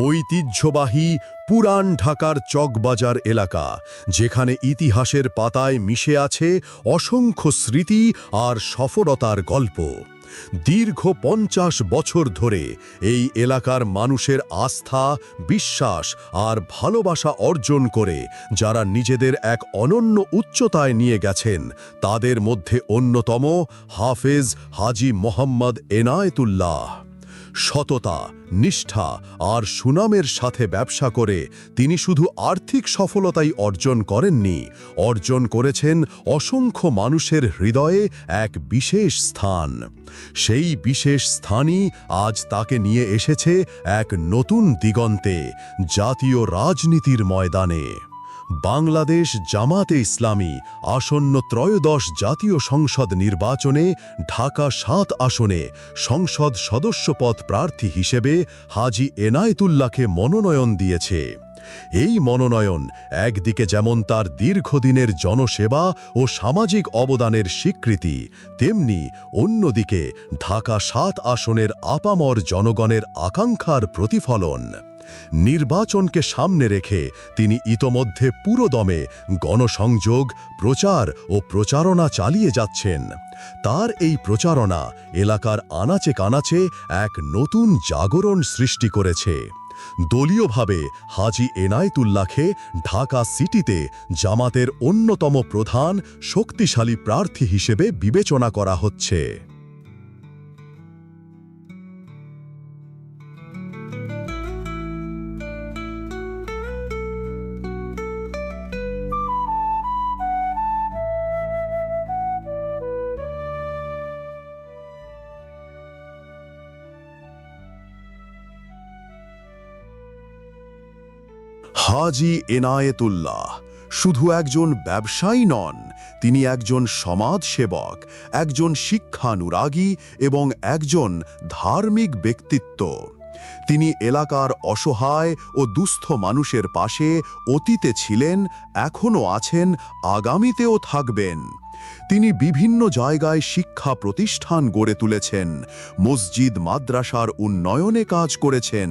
ঐতিহ্যবাহী পুরান ঢাকার চকবাজার এলাকা, যেখানে ইতিহাসের পাতায় মিশে আছে অসংখ্য স্মৃতি আর সফলতার গল্প। দীর্ঘ পঞ্চাশ বছর ধরে এই এলাকার মানুষের আস্থা, বিশ্বাস আর ভালোবাসা অর্জন করে যারা নিজেদের এক অনন্য উচ্চতায় নিয়ে গেছেন, তাদের মধ্যে অন্যতম হাফেজ হাজি মোহাম্মদ এনায়েতুল্লাহ। সততা, নিষ্ঠা আর সুনামের সাথে ব্যবসা করে তিনি শুধু আর্থিক সফলতাই অর্জন করেননি, অর্জন করেছেন অসংখ্য মানুষের হৃদয়ে এক বিশেষ স্থান। সেই বিশেষ স্থানই আজ তাকে নিয়ে এসেছে এক নতুন দিগন্তে জাতীয় রাজনীতির ময়দানে। বাংলাদেশ জামাতে ইসলামী আসন্ন ত্রয়োদশ জাতীয় সংসদ নির্বাচনে ঢাকা সাত আসনে সংসদ সদস্যপদ প্রার্থী হিসেবে হাজি এনায়েতুল্লাহকে মনোনয়ন দিয়েছে। এই মনোনয়ন একদিকে যেমন তার দীর্ঘদিনের জনসেবা ও সামাজিক অবদানের স্বীকৃতি, তেমনি অন্যদিকে ঢাকা সাত আসনের আপামর জনগণের আকাঙ্ক্ষার প্রতিফলন। নির্বাচনকে সামনে রেখে তিনি ইতোমধ্যে পুরোদমে গণসংযোগ, প্রচার ও প্রচারণা চালিয়ে যাচ্ছেন। তার এই প্রচারণা এলাকার আনাচে কানাচে এক নতুন জাগরণ সৃষ্টি করেছে। দলীয়ভাবে হাজি এনায়েতুল্লাহকে ঢাকা সিটিতে জামাতের অন্যতম প্রধান, শক্তিশালী প্রার্থী হিসেবে বিবেচনা করা হচ্ছে। হাজি এনায়েতুল্লাহ। শুধু একজন ব্যবসায়ী নন, তিনি একজন সমাজ সেবক একজন শিক্ষানুরাগী এবং একজন ধার্মিক ব্যক্তিত্ব। তিনি এলাকার অসহায় ও দুস্থ মানুষের পাশে অতীতে ছিলেন, এখনও আছেন, আগামীতেও থাকবেন। তিনি বিভিন্ন জায়গায় শিক্ষা প্রতিষ্ঠান গড়ে তুলেছেন, মসজিদ, মাদ্রাসার উন্নয়নে কাজ করেছেন।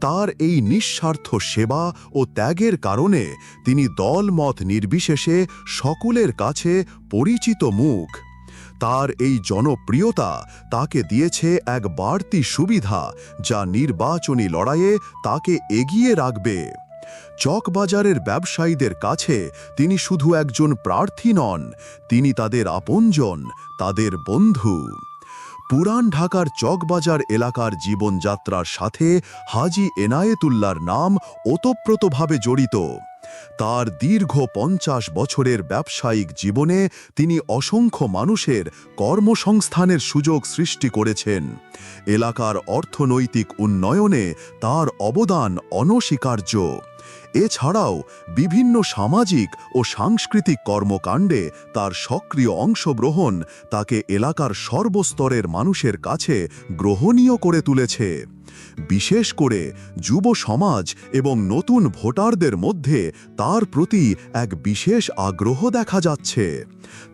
তার এই নিঃস্বার্থ সেবা ও ত্যাগের কারণে তিনি দলমত নির্বিশেষে সকলের কাছে পরিচিত মুখ। তার এই জনপ্রিয়তা তাকে দিয়েছে এক বাড়তি সুবিধা, যা নির্বাচনী লড়াইয়ে তাকে এগিয়ে রাখবে। চকবাজারের ব্যবসায়ীদের কাছে তিনি শুধু একজন প্রার্থী নন, তিনি তাদের আপনজন, তাদের বন্ধু। পুরান ঢাকার চকবাজার এলাকার জীবনযাত্রার সাথে হাজি এনায়েতুল্লার নাম ওতপ্রোতভাবে জড়িত। তার দীর্ঘ পঞ্চাশ বছরের ব্যবসায়িক জীবনে তিনি অসংখ্য মানুষের কর্মসংস্থানের সুযোগ সৃষ্টি করেছেন। এলাকার অর্থনৈতিক উন্নয়নে তার অবদান অনস্বীকার্য। এছাড়াও বিভিন্ন সামাজিক ও সাংস্কৃতিক কর্মকাণ্ডে তার সক্রিয় অংশগ্রহণ তাকে এলাকার সর্বস্তরের মানুষের কাছে গ্রহণীয় করে তুলেছে। বিশেষ করে যুব সমাজ এবং নতুন ভোটারদের মধ্যে তার প্রতি এক বিশেষ আগ্রহ দেখা যাচ্ছে।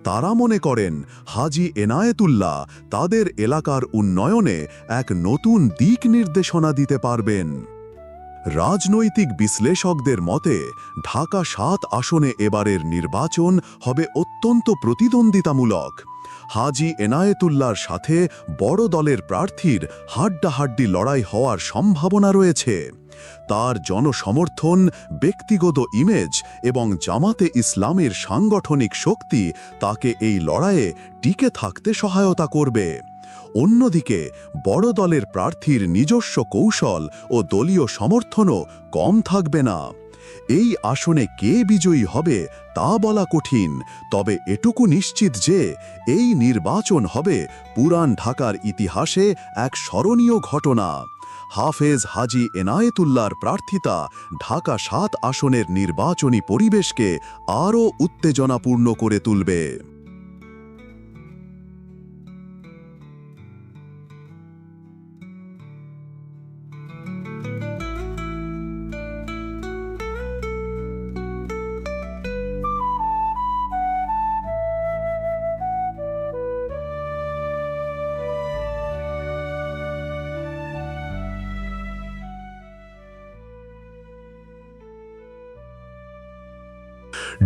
তারা মনে করেন, হাজি এনায়েতুল্লাহ তাদের এলাকার উন্নয়নে এক নতুন দিক নির্দেশনা দিতে পারবেন। রাজনৈতিক বিশ্লেষকদের মতে, ঢাকা সাত আসনে এবারের নির্বাচন হবে অত্যন্ত প্রতিদ্বন্দ্বিতামূলক। হাজি এনায়েতুল্লার সাথে বড় দলের প্রার্থীর হাড্ডাহাড্ডি লড়াই হওয়ার সম্ভাবনা রয়েছে। তার জনসমর্থন, ব্যক্তিগত ইমেজ এবং জামাতে ইসলামের সাংগঠনিক শক্তি তাকে এই লড়াইয়ে টিকে থাকতে সহায়তা করবে। অন্যদিকে, বড় দলের প্রার্থীর নিজস্ব কৌশল ও দলীয় সমর্থনও কম থাকবে না। এই আসনে কে বিজয়ী হবে তা বলা কঠিন, তবে এটুকু নিশ্চিত যে এই নির্বাচন হবে পুরান ঢাকার ইতিহাসে এক স্মরণীয় ঘটনা। হাফেজ হাজি এনায়েতুল্লার প্রার্থিতা ঢাকা সাত আসনের নির্বাচনী পরিবেশকে আরও উত্তেজনাপূর্ণ করে তুলবে।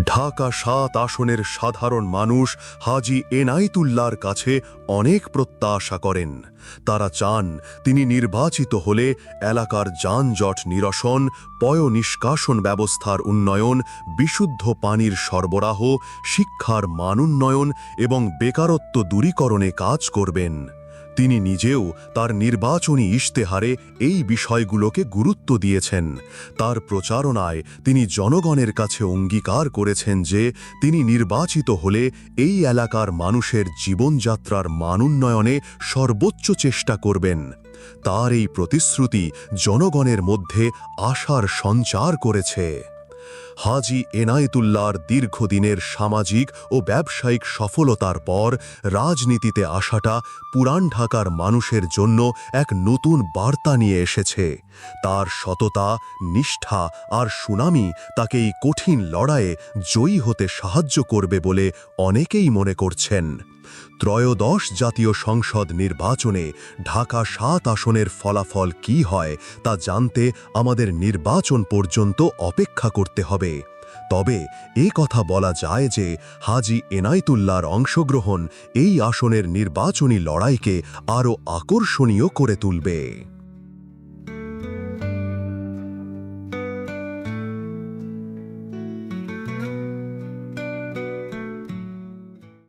ঢাকা সাত আসনের সাধারণ মানুষ হাজি এনায়েতুল্লার কাছে অনেক প্রত্যাশা করেন। তারা চান তিনি নির্বাচিত হলে এলাকার যানজট নিরসন পয় নিষ্কাশন ব্যবস্থার উন্নয়ন, বিশুদ্ধ পানির সরবরাহ, শিক্ষার মানোন্নয়ন এবং বেকারত্ব দূরীকরণে কাজ করবেন। তিনি নিজেও তার নির্বাচনী ইশতেহারে এই বিষয়গুলোকে গুরুত্ব দিয়েছেন। তার প্রচারণায় তিনি জনগণের কাছে অঙ্গীকার করেছেন যে, তিনি নির্বাচিত হলে এই এলাকার মানুষের জীবনযাত্রার মানোন্নয়নে সর্বোচ্চ চেষ্টা করবেন। তার এই প্রতিশ্রুতি জনগণের মধ্যে আশার সঞ্চার করেছে। হাজি এনায়েতুল্লার দীর্ঘদিনের সামাজিক ও ব্যবসায়িক সফলতার পর রাজনীতিতে আসাটা পুরান ঢাকার মানুষের জন্য এক নতুন বার্তা নিয়ে এসেছে। তার সততা, নিষ্ঠা আর সুনামি তাকে এই কঠিন লড়াইয়ে জয়ী হতে সাহায্য করবে বলে অনেকেই মনে করছেন। ত্রয়োদশ জাতীয় সংসদ নির্বাচনে ঢাকা সাত আসনের ফলাফল কি হয় তা জানতে আমাদের নির্বাচন পর্যন্ত অপেক্ষা করতে হবে। তবে এ কথা বলা যায় যে হাজি এনায়তুল্লার অংশগ্রহণ এই আসনের নির্বাচনী লড়াইকে আরও আকর্ষণীয় করে তুলবে।